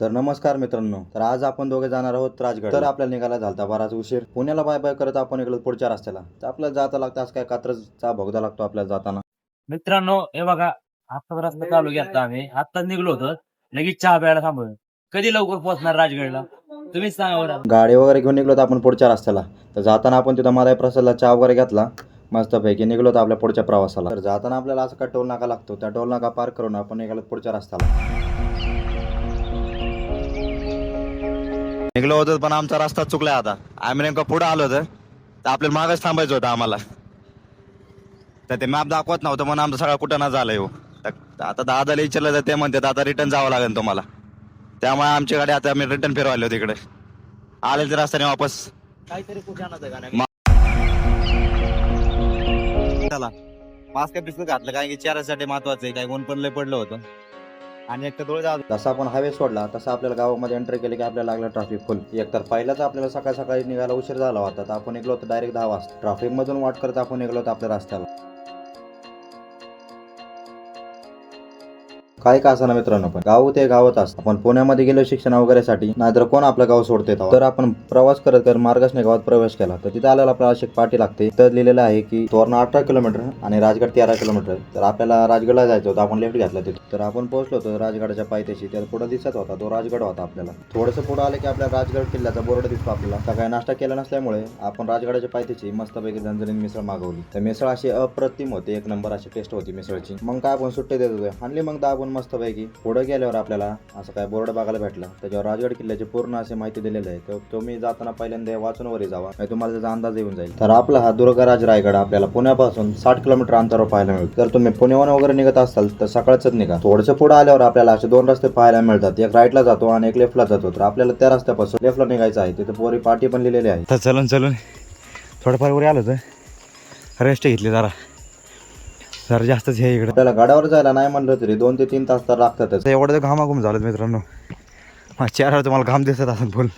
तर नमस्कार मित्रांनो तर आज आपण दोघे जाणार आहोत राजगड. तर आपल्याला निघायला झालता बराच उशीर. पुण्याला बाय बाय करत आपण इकडे पुढच्या रस्त्याला. तर आपल्याला जाता लागतं आज काय कात्रजचा भोगदा लागतो आपल्याला जाताना. मित्रांनो हे बघा आता रस्ता चालू घेतला आम्ही. आता निघलो होतो. लगेच चहा प्यायला थांबलो कधी लवकर पोहोचणार राजगडला? तुम्हीच सांगा बरं. गाडी वगैरे घेऊन निघलो आपण पुढच्या रस्त्याला. तर जाताना आपण तिथं मला प्रसादला चहा वगैरे घेतला. मस्तपैकी निघलो होतो आपल्या पुढच्या प्रवासाला. तर जाताना आपल्याला असं काय टोल नाका लागतो? त्या टोल नाका पार करून आपण निघालो पुढच्या रस्त्याला. निघलो होतो पण आमचा रस्ता चुकलाय आता. आम्ही नेमकं पुढे आलो होतं. तर आपल्याला मागच थांबायचं होतं आम्हाला. तर ते मॅप दाखवत नव्हतं म्हणून आमचं सगळं कुठं ना झालं हो. तर आता दादाला विचारलं तर ते म्हणतात आता रिटर्न जावं लागेल तुम्हाला. त्यामुळे आमची गाडी आता आम्ही रिटर्न फिरवायला होती इकडे आले ते रस्त्याने वापस. काहीतरी कुठे चला. मास्क बिस्क घातलं कारण की चेहऱ्यासाठी महत्वाचं आहे. काही ऊन पण लय पडलं होतं. आणि एक तर डोळे जाऊ जसा आपण हायवे सोडला तसा आपल्याला गावामध्ये एंट्री केले की आपल्याला लागलं ट्रॅफिक फुल एकतर पहिलाच आपल्याला सकाळ सकाळी निघायला उशीर झाला होता तर आपण निघलो होतो डायरेक्ट दहा वाजता. ट्रॅफिक मधून वाट करत आपण निघलो होतो आपल्या रस्त्याला. काय का ना मित्रांनो पण? गाव ते गावात असतं. आपण पुण्यामध्ये गेलो शिक्षण वगैरेसाठी नाहीतर कोण आपलं गाव सोडते तर आपण प्रवास करत करत मार्गसने गावात प्रवेश केला. तर तिथे आल्याला आपल्याला अशी पाठी पाटी लागते. तर लिहिलेलं आहे की तोरणा अठरा किलोमीटर आणि राजगड तेरा किलोमीटर. तर आपल्याला राजगडला जायचं होतं आपण लेफ्ट घेतला तिथे तर आपण पोहोचलो होतो राजगडाच्या पायथ्याशी. तर पुढे दिसत होता तो राजगड होता आपल्याला. थोडंसं पुढे आलं की आपल्याला राजगड किल्ल्याचा बोर्ड दिसतो आपल्याला. सकाळी नाश्ता केला नसल्यामुळे आपण राजगडाच्या पायथ्याची मस्तपैकी झणझणीत मिसळ मागवली. तर मिसळ अशी अप्रतिम होती. एक नंबर अशी टेस्ट होती मिसळची. मग काय आपण सुट्टी देत होतो? आणली मग दाबून मस्तपैकी पुढे गेल्यावर आपल्याला असं काय बोर्ड बघायला भेटला. त्याच्यावर राजगड किल्ल्याची पूर्ण अशी माहिती दिलेली आहे. तर तुम्ही जाताना पहिल्यांदा वाचून वरी जावा. नाही तुम्हाला त्याचा अंदाज येऊन जाईल. तर आपला हा दुर्गराज रायगड आपल्याला पुण्यापासून साठ किलोमीटर अंतरावर पाहायला मिळतो जर तुम्ही पुण्याहून वगैरे निघत असाल तर सकाळचंच निघा. थोडंसं पुढे आल्यावर आपल्याला असे दोन रस्ते पाहायला मिळतात. एक राईटला जातो आणि एक लेफ्टला जातो. तर आपल्याला त्या रस्त्यापासून लेफ्टला निघायचं आहे. तिथे पोरी पाठी पण लिहिलेली आहे. तर चलून चलून. थोडंफार वगैरे आलं तर रेस्ट घेतली जरा. जरा जास्तच हे इकडं. आपल्याला गाड्यावर जायला नाही म्हणलं तरी दोन ते तीन तास तर लागतातच. तर एवढं तर घामाघूम झालं मित्रांनो. माझ्या चेहऱ्यावर तुम्हाला घाम दिसत असेल फुल.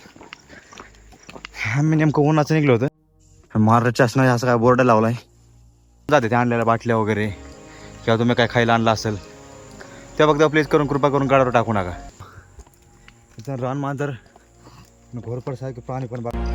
आम्ही नेमकं उन्हाचं निघलो होतं. महाराष्ट्र शासनाने असं काय बोर्ड लावलाय. जाते ते आणलेल्या बाटल्या वगैरे. किंवा तुम्ही काय खायला आणलं असेल. ते फक्त प्लीज करून कृपा करून गाड्यावर टाकू नका. रान मांजर. घोरपड सारखे प्राणी पण बघा.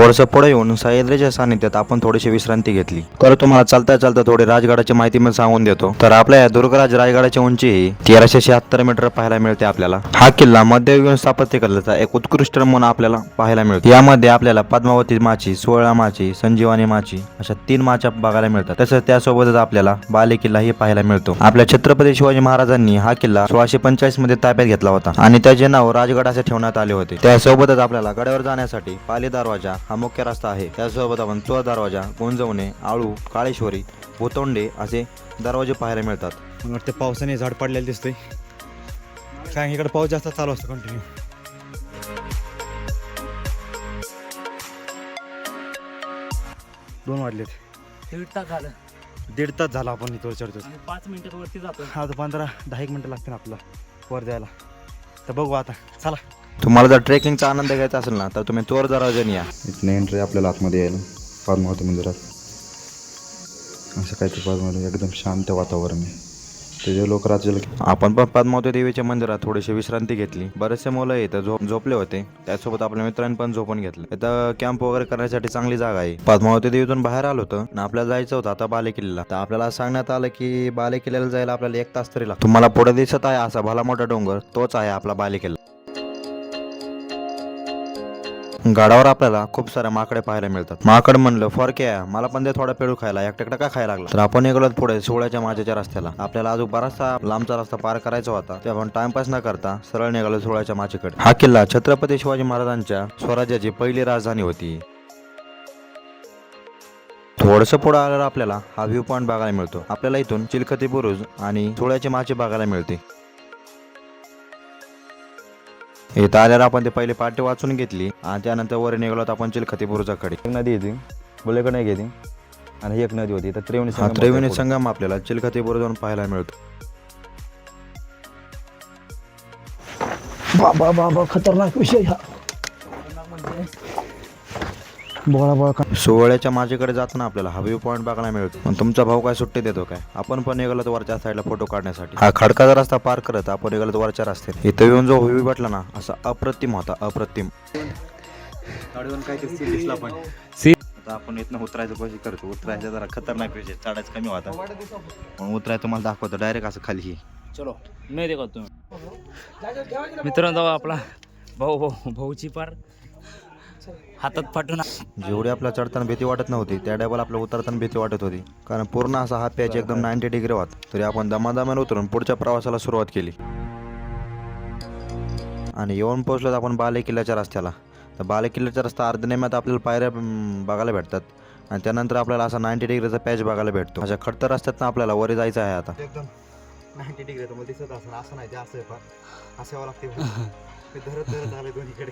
थोडंसं पुढे येऊन सह्याद्रीच्या सानिध्यात आपण थोडीशी विश्रांती घेतली. तर तुम्हाला चालता चालता थोडी राजगडाची माहिती मी सांगून देतो. तर आपल्या या दुर्गराज राजगडाची उंची ही तेराशे शहात्तर मीटर पाहायला मिळते आपल्याला. हा किल्ला मध्ययुगीन स्थापत्य कलेचा एक उत्कृष्ट नमुना आपल्याला पाहायला मिळतो. यामध्ये आपल्याला पद्मावती माची सोळा माची संजीवानी माची अशा तीन माच्या बघायला मिळतात. तसंच त्यासोबतच आपल्याला बाले किल्लाही पाहायला मिळतो. आपल्या छत्रपती शिवाजी महाराजांनी हा किल्ला सोळाशे पंचाळीसमध्ये ताब्यात घेतला होता आणि त्याचे नाव राजगड असे ठेवण्यात आले होते. त्यासोबतच आपल्याला गडावर जाण्यासाठी पाली दरवाजा हा मुख्य रस्ता आहे. त्यासोबत आपण चोर दरवाजा गुंजवणे आळू काळेश्वरी भुतोंडे असे दरवाजे पाहायला मिळतात. मला वाटतं पावसाने झाड पडलेलं दिसतंय. काय इकडे पाऊस जास्त चालू असतो कंटिन्यू दोन वाजलेत. दीड तास झालं. दीड तास झाला आपण इथं चढतो आणि पाच मिनिटात वरती जातो आता पंधरा दहा एक मिनटं लागतील आपलं वर जायला. तर बघू आता. चला. तुम्हाला जर ट्रेकिंगचा आनंद घ्यायचा असेल ना तर तुम्ही चोर दरवाजाने या. इथनं एंट्री आपल्याला आतमध्ये यायला. पद्मावती मंदिरात असं काहीतरी पद्मावती एकदम शांत वातावरण आहे. ते जे लोक राज्याला आपण पण पद्मावती देवीच्या मंदिरात थोडीशी विश्रांती घेतली. बरेचसे मुलं इथं झोप झोपले होते. त्यासोबत आपल्या मित्रांनी पण झोपून घेतलं. इथं कॅम्प वगैरे करण्यासाठी चांगली जागा आहे. पद्मावती देवीतून बाहेर आलो होतं आणि आपल्याला जायचं होतं आता बाले किल्ल्याला तर आपल्याला सांगण्यात आलं की बाले किल्ल्याला जायला आपल्याला एक तास तरी लागतो. तुम्हाला पुढे दिसत आहे असा भला मोठा डोंगर तोच आहे आपला बाले किल्ला गाडावर आपल्याला खूप साऱ्या माकडे पाहायला मिळतात. माकड म्हणलं फॉरके आहे मला पण ते थोडा पेडू खायला. एकटा का खायला लागला? तर आपण निघालो पुढे सोहळ्याच्या माझ्याच्या रस्त्याला. आपल्याला अजून बराचसा लांबचा रस्ता पार करायचा होता. ते आपण टाइमपास न करता सरळ निघालो सोहळ्याच्या माझ्याकडे हा किल्ला छत्रपती शिवाजी महाराजांच्या स्वराज्याची पहिली राजधानी होती. थोडंसं पुढे आल्यावर आपल्याला हा व्ह्यू पॉईंट बघायला मिळतो. आपल्याला इथून चिलखती बुरुज आणि सोळ्याची माचे बघायला मिळते. इथं आल्यावर आपण ते पहिले पाठी वाचून घेतली आणि त्यानंतर वर निघालो आपण चिलखती बुरुजाकडे एक नदी येते बुलेकडे एक येते आणि ही एक नदी होती. तर त्रिवेणी संगम त्रिवेणी संगम आपल्याला चिलखती बुरुजावरून पाहायला मिळतो. बाबा बाबा खतरनाक विषय हा. बोळा बोळा का सोहळ्याच्या माझ्याकडे जाताना आपल्याला हा व्ह्यू पॉईंट बघायला मिळतो. पण तुमचा भाऊ काय सुट्टी देतो काय? आपण पण निघालो तर वरच्या साईडला फोटो काढण्यासाठी. हा खडकाचा रस्ता पार करत आपण निघालो तर वरच्या रस्त्याने इथं येऊन जो व्ह्यू भेटला ना असा अप्रतिम होता अप्रतिम. सीन दिसला पण. आता आपण इथनं उतरायचं कोशिश करतो. उतरायचं जरा खतरनाक विषय चढायचं कमी होता. पण उतरायचं तुम्हाला दाखवतो डायरेक्ट असं खाली ही. चलो नाही देखा तुम्ही. मित्रांनो आपला भाऊ भाऊ भाऊची पार. हातात फाटून जेवढी आपल्याला चढताना भीती वाटत नव्हती त्या डायबल आपल्याला उतरताना भीती वाटत होती. कारण पूर्ण असा हा पॅच एकदम नाईन्टी डिग्री होता तरी आपण दमादमाने उतरून पुढच्या प्रवासाला सुरुवात केली. आणि येऊन पोहोचलो आपण बाले किल्ल्याच्या रस्त्याला. तर बाले किल्ल्याचा रस्ता अर्धनेम्यात आपल्याला पायऱ्या बघायला भेटतात. आणि त्यानंतर आपल्याला असा नाईन्टी डिग्रीचा पॅच बघायला भेटतो. अशा खडतर रस्त्यात आपल्याला वर जायचं आहे आता. एकदम नाईन्टी डिग्री दिसत असं नाही ते असं आहे असं यावं लागते धरत धरत आले दोन्हीकडे.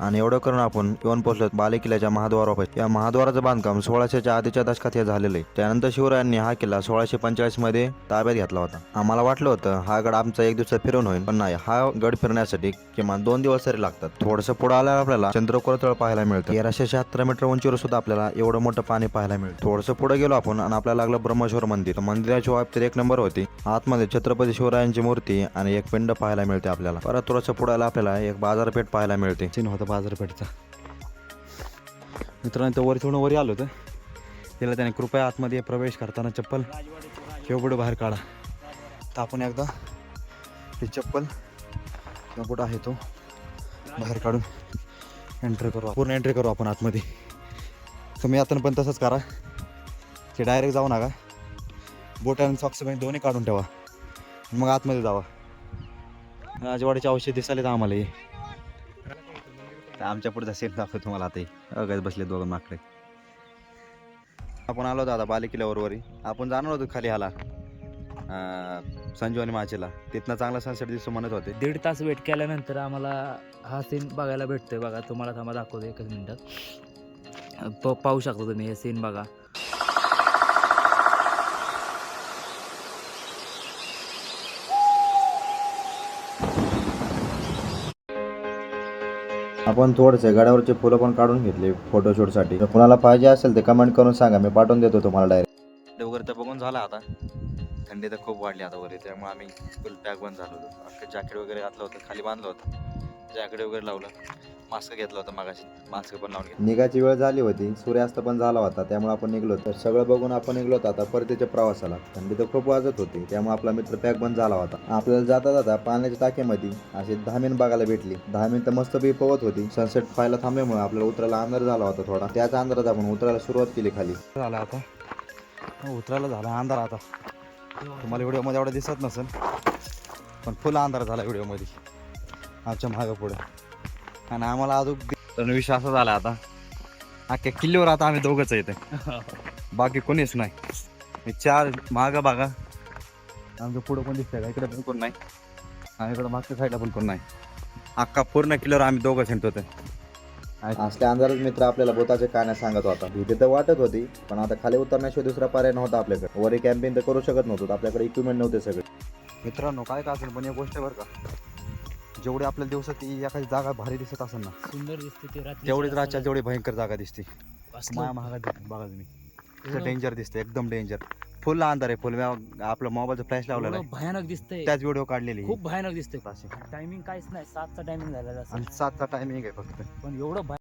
आणि एवढं करून आपण येऊन पोहोचलो बाले किल्ल्याच्या महाद्वारापाशी या महाद्वाराचं बांधकाम सोळाशेच्या आधीच्या दशकात हे झालेलं आहे. त्यानंतर शिवरायांनी हा किल्ला सोळाशे पंचेचाळीसमध्ये ताब्यात घेतला होता. आम्हाला वाटलं होतं हा गड आमचा एक दिवसात फिरून होईल पण नाही. हा गड फिरण्यासाठी किमान दोन दिवस तरी लागतात. थोडस पुढे आल्यावर आपल्याला चंद्रकोर तळ पाहायला मिळतं. तेराशे शहात्तर मीटर उंचीवर सुद्धा आपल्याला एवढं मोठं पाणी पाहायला मिळतं. थोडस पुढे गेलो आपण आणि आपल्याला लागलं ब्रह्मेश्वर मंदिर. मंदिराची बाबतीत एक नंबर होती. आतमध्ये छत्रपती शिवरायांची मूर्ती आणि एक पिंड पाहायला मिळते आपल्याला. परत थोडस पुढे आलं आपल्याला एक बाजारपेठ पाहायला मिळते. होता बाजारपेठचा. मित्रांनो तो वर थोडं वरी आलो होतं. त्याला त्याने कृपया आतमध्ये प्रवेश करताना चप्पल किंवा पुढे बाहेर काढा. तर आपण एकदा ते चप्पल किंवा कुठं आहे तो बाहेर काढून एंट्री करू. पूर्ण एंट्री करू आपण आतमध्ये. तुम्ही आता पण तसंच करा. ते डायरेक्ट जाऊ नका. बोट आणि सॉक्स दोन्ही काढून ठेवा. मग आतमध्ये जावा. राजवाड्याची औषध दिसायला आम्हाला हे. तर आमच्या पुढचा सेट दाखवतो तुम्हाला आता. अगच बसले दोघं माकडे आपण आलो होतो आता बाले वरी. आपण जाणार होतो खाली आला अं, संजीवनी माचेला. तिथनं चांगला सनसेट दिसतो म्हणत होते. दीड तास वेट केल्यानंतर आम्हाला हा सीन बघायला भेटतोय बघा. तुम्हाला थांबा दाखवतो एकच मिनटात पाहू शकता तुम्ही हे सीन बघा. आपण थोडंसं गडावरचे फुलं पण काढून घेतले फोटोशूटसाठी जर कुणाला पाहिजे असेल ते कमेंट करून सांगा. मी पाठवून देतो तुम्हाला डायरेक्ट वगैरे तर बघून झाला आता. थंडी तर खूप वाढली आता वगैरे त्यामुळे आम्ही फुल पॅक बंद झालो होतो. अख्खं जॅकेट वगैरे घातलं होतं. खाली बांधलं होतं. जॅकेट वगैरे लावलं. मास्क घेतलं होतं मागाशी. मास्क पण लावून घेतलं. निघायची वेळ झाली होती. सूर्यास्त पण झाला होता. त्यामुळे आपण निघलो तर सगळं बघून आपण निघलो होतो. आता परतीच्या प्रवासाला. थंडी तर खूप वाजत होती. त्यामुळे आपला मित्र पॅक बंद झाला होता. आपल्याला जाता जाता पाण्याच्या टाक्यामध्ये अशी दहा मिनिट बघायला भेटली. दहा मिनिटं मस्त बी पवत होती. सनसेट पाहायला थांबल्यामुळे आपल्याला उतरायला अंधार झाला होता थोडा. त्याच अंधारात आपण उतरायला सुरुवात केली खाली. झाला आता. हो, उतरायला झाला अंधार आता. तुम्हाला व्हिडिओमध्ये एवढं दिसत नसेल पण फुल अंधार झाला व्हिडिओमध्ये. आमच्या मागं पुढं. आणि आम्हाला अजून विषय असा झाला आता. अख्ख्या किल्ल्यावर आता आम्ही दोघंच येते बाकी कोणीच नाही. चार मागं बागा आमच्या पुढं पण दिसतंय का? इकडे पण कोण नाही. आणि इकडं मागच्या साईडला पण कोण नाही. अख्खा पूर्ण किल्ल्यावर आम्ही दोघं हिंडतो होते असल्या अंधारात मित्र आपल्याला बोताच्या कहाण्या सांगत होता. भीती तर वाटत होती पण आता खाली उतरण्याशिवाय दुसरा पर्याय नव्हता आपल्याकडे. वरी कॅम्पिंग तर करू शकत नव्हतो. आपल्याकडे इक्विपमेंट नव्हते सगळे. मित्रांनो काय का असेल पण एक गोष्ट बरं का. जेवढी आपल्या दिवसात एखादी जागा भारी दिसत असेल ना सुंदर दिसते ते रात्री तेवढीच रातच्या भयंकर जागा दिसते. माया महागात बघा तुम्ही. डेंजर दिसते एकदम डेंजर फुल अंधार आहे फुल मी आपलं मोबाईलचा फ्लॅश लावलेला आहे. भयानक दिसतंय. त्याच व्हिडिओ काढलेली. खूप भयानक दिसतंय. अशी. टायमिंग काहीच नाही सातचा टायमिंग झालेला आणि सातचा टायमिंग आहे फक्त. पण एवढं